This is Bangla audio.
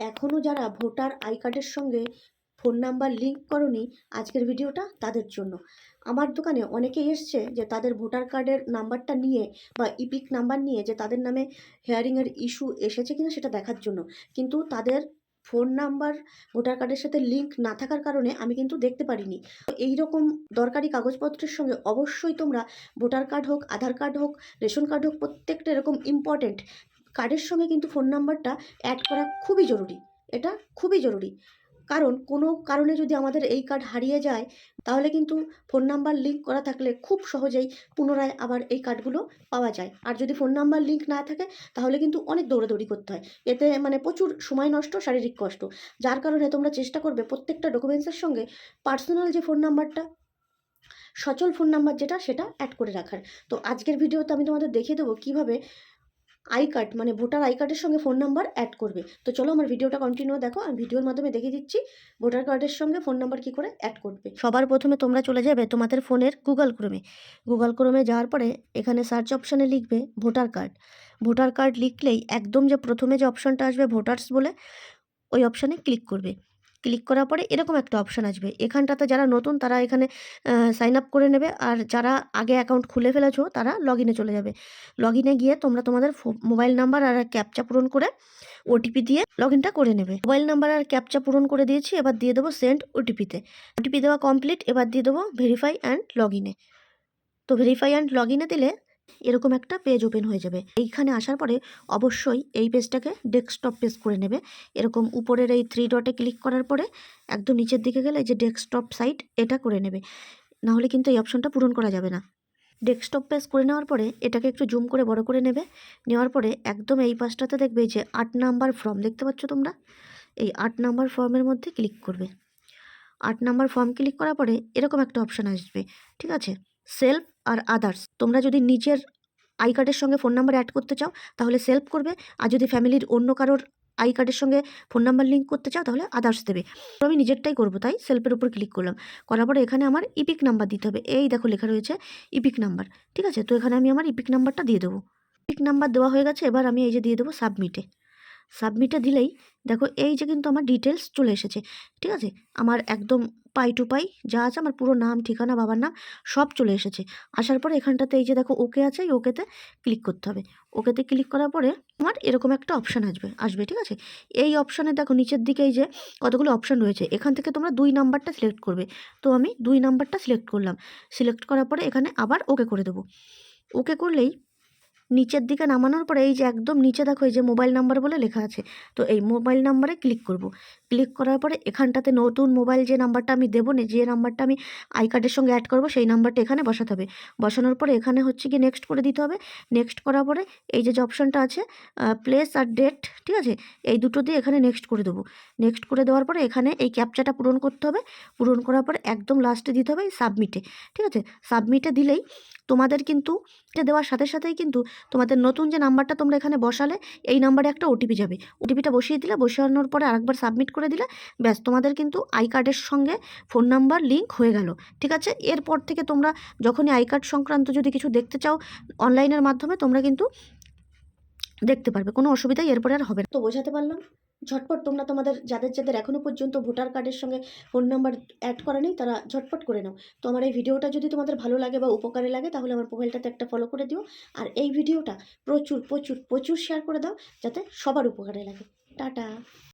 এখনও যারা ভোটার আই কার্ডের সঙ্গে ফোন নাম্বার লিঙ্ক করনি, আজকের ভিডিওটা তাদের জন্য। আমার দোকানে অনেকেই এসছে যে তাদের ভোটার কার্ডের নাম্বারটা নিয়ে বা ইপিক নাম্বার নিয়ে যে তাদের নামে হেয়ারিংয়ের ইস্যু এসেছে কিনা সেটা দেখার জন্য। কিন্তু তাদের ফোন নাম্বার, ভোটার কার্ডের সাথে লিঙ্ক না থাকার কারণে আমি কিন্তু দেখতে পারিনি। এই রকম দরকারি কাগজপত্রের সঙ্গে অবশ্যই তোমরা ভোটার কার্ড হোক, আধার কার্ড হোক, রেশন কার্ড হোক, প্রত্যেকটা এরকম ইম্পর্ট্যান্ট কার্ডের সঙ্গে কিন্তু ফোন নাম্বারটা অ্যাড করা খুবই জরুরি। এটা খুবই জরুরি। কারণ কোনো কারণে যদি আমাদের এই কার্ড হারিয়ে যায়, তাহলে কিন্তু ফোন নাম্বার লিঙ্ক করা থাকলে খুব সহজেই পুনরায় আবার এই কার্ডগুলো পাওয়া যায়। আর যদি ফোন নাম্বার লিঙ্ক না থাকে, তাহলে কিন্তু অনেক দৌড়াদৌড়ি করতে হয়। এতে মানে প্রচুর সময় নষ্ট, শারীরিক কষ্ট। যার কারণে তোমরা চেষ্টা করবে প্রত্যেকটা ডকুমেন্টসের সঙ্গে পার্সোনাল যে ফোন নাম্বারটা সচল ফোন নাম্বার যেটা, সেটা অ্যাড করে রাখার। তো আজকের ভিডিওতে আমি তোমাদের দেখিয়ে দেবো কীভাবে আই কার্ড মানে ভোটার আই কার্ডের সঙ্গে ফোন নাম্বার অ্যাড করবে। তো চলো আমার ভিডিওটা কন্টিনিউ দেখো, আমি ভিডিওর মাধ্যমে দেখিয়ে দিচ্ছি ভোটার কার্ডের সঙ্গে ফোন নাম্বার কী করে অ্যাড করবে। সবার প্রথমে তোমরা চলে যাবে তোমাদের ফোনের গুগল ক্রোমে গুগল ক্রোমে যাওয়ার পরে এখানে সার্চ অপশানে লিখবে ভোটার কার্ড ভোটার কার্ড লিখলেই একদম যে প্রথমে যে অপশানটা আসবে ভোটার্স বলে, ওই অপশানে ক্লিক করবে। ক্লিক করার পরে এরকম একটা অপশান আসবে। এখানটাতে যারা নতুন তারা এখানে সাইন আপ করে নেবে। আর যারা আগে অ্যাকাউন্ট খুলে ফেলেছো তারা লগ ইনে চলে যাবে। লগ ইনে গিয়ে তোমরা তোমাদের মোবাইল নাম্বার আর ক্যাপচা পূরণ করে ওটিপি দিয়ে লগ ইনটা করে নেবে। মোবাইল নাম্বার আর ক্যাপচা পূরণ করে দিয়েছি, এবার দিয়ে দেবো সেন্ড ওটিপিতে ওটিপি দেওয়া কমপ্লিট এবার দিয়ে দেবো ভেরিফাই অ্যান্ড লগ ইনে তো ভেরিফাই অ্যান্ড লগ ইনে দিলে এরকম একটা পেজ ওপেন হয়ে যাবে। এইখানে আসার পরে অবশ্যই এই পেজটাকে ডেস্কটপ পেজ করে নেবে। এরকম উপরের এই থ্রি ডটে ক্লিক করার পরে একদম নিচের দিকে গেলে যে ডেস্কটপ সাইট এটা করে নেবে। নাহলে কিন্তু এই অপশনটা পূরণ করা যাবে না। ডেস্কটপ পেজ করে নেওয়ার পরে এটাকে একটু জুম করে বড় করে নেবে। নেওয়ার পরে একদম এই পাশটাতে দেখবে যে আট নাম্বার ফর্ম দেখতে পাচ্ছ তোমরা? এই আট নাম্বার ফর্মের মধ্যে ক্লিক করবে। আট নাম্বার ফর্ম ক্লিক করার পরে এরকম একটা অপশান আসবে। ঠিক আছে? সেলফ আর আদার্স তোমরা যদি নিজের আই কার্ডের সঙ্গে ফোন নাম্বার অ্যাড করতে চাও, তাহলে সেলফ করবে। আর যদি ফ্যামিলির অন্য কারোর আই কার্ডের সঙ্গে ফোন নাম্বার লিঙ্ক করতে চাও, তাহলে আদার্স দেবে। তো আমি নিজেরটাই করব তাই সেলফের উপর ক্লিক করলাম। করার পরে এখানে আমার ইপিক নাম্বার দিতে হবে। এই দেখো লেখা রয়েছে ইপিক নাম্বার ঠিক আছে? তো এখানে আমি আমার ইপিক নাম্বারটা দিয়ে দেবো। ইপিক নাম্বার দেওয়া হয়ে গেছে, এবার আমি এই যে দিয়ে দেবো সাবমিটে সাবমিটে দিলেই দেখো এই যে কিন্তু আমার ডিটেলস চলে এসেছে, ঠিক আছে? আমার একদম পাই টু পাই যা আছে আমার পুরো নাম, ঠিকানা, বাবার নাম সব চলে এসেছে। আসার পরে এখানটাতে এই যে দেখো ওকে আছে, এই ওকেতে ক্লিক করতে হবে। ওকেতে ক্লিক করার পরে আমার এরকম একটা অপশান আসবে আসবে, ঠিক আছে? এই অপশানে দেখো নিচের দিকে এই যে কতগুলো অপশান রয়েছে, এখান থেকে তোমরা দুই নাম্বারটা সিলেক্ট করবে। তো আমি দুই নাম্বারটা সিলেক্ট করলাম। সিলেক্ট করার পরে এখানে আবার ওকে করে দেবো। ওকে করলেই নিচের দিকে নামানোর পরে এই যে একদম নিচে দেখো এই যে মোবাইল নাম্বার বলে লেখা আছে, তো এই মোবাইল নাম্বারে ক্লিক করব। ক্লিক করার পরে এখানটাতে নতুন মোবাইল যে নাম্বারটা আমি দেবো না, যে নাম্বারটা আমি আই কার্ডের সঙ্গে অ্যাড করব, সেই নাম্বারটা এখানে বসাতে হবে। বসানোর পরে এখানে হচ্ছে কি নেক্সট করে দিতে হবে। নেক্সট করার পরে এই যে অপশানটা আছে প্লেস আর ডেট ঠিক আছে? এই দুটো দিয়ে এখানে নেক্সট করে দেবো। নেক্সট করে দেওয়ার পরে এখানে এই ক্যাপচাটা পূরণ করতে হবে। পূরণ করার পরে একদম লাস্টে দিতে হবে সাবমিটে ঠিক আছে? সাবমিটে দিলেই তোমাদের কিন্তু এটা দেওয়ার সাথে সাথেই কিন্তু তোমাদের নতুন যে নাম্বারটা তোমরা এখানে বসালে, এই নাম্বারে একটা ওটিপি যাবে। ওটিপিটা বসিয়ে দিলে, বসানোর পরে আরেকবার সাবমিট করে দিলে, ব্যাস, তোমাদের কিন্তু আই কার্ডের সঙ্গে ফোন নাম্বার লিঙ্ক হয়ে গেল। ঠিক আছে? এরপর থেকে তোমরা যখনই আই কার্ড সংক্রান্ত যদি কিছু দেখতে চাও অনলাইনের মাধ্যমে তোমরা কিন্তু দেখতে পারবে, কোনো অসুবিধাই এরপরে আর হবে না। তো বোঝাতে পারলাম? ঝটপট তোমরা তোমাদের, যাদের যাদের এখনও পর্যন্ত ভোটার কার্ডের সঙ্গে ফোন নাম্বার অ্যাড করা নেই, তারা ঝটপট করে নাও। তো আমার এই ভিডিওটা যদি তোমাদের ভালো লাগে বা উপকারে লাগে, তাহলে আমার প্রোফাইলটাতে একটা ফলো করে দিও। আর এই ভিডিওটা প্রচুর প্রচুর প্রচুর শেয়ার করে দাও, যাতে সবার উপকারে লাগে। টাটা!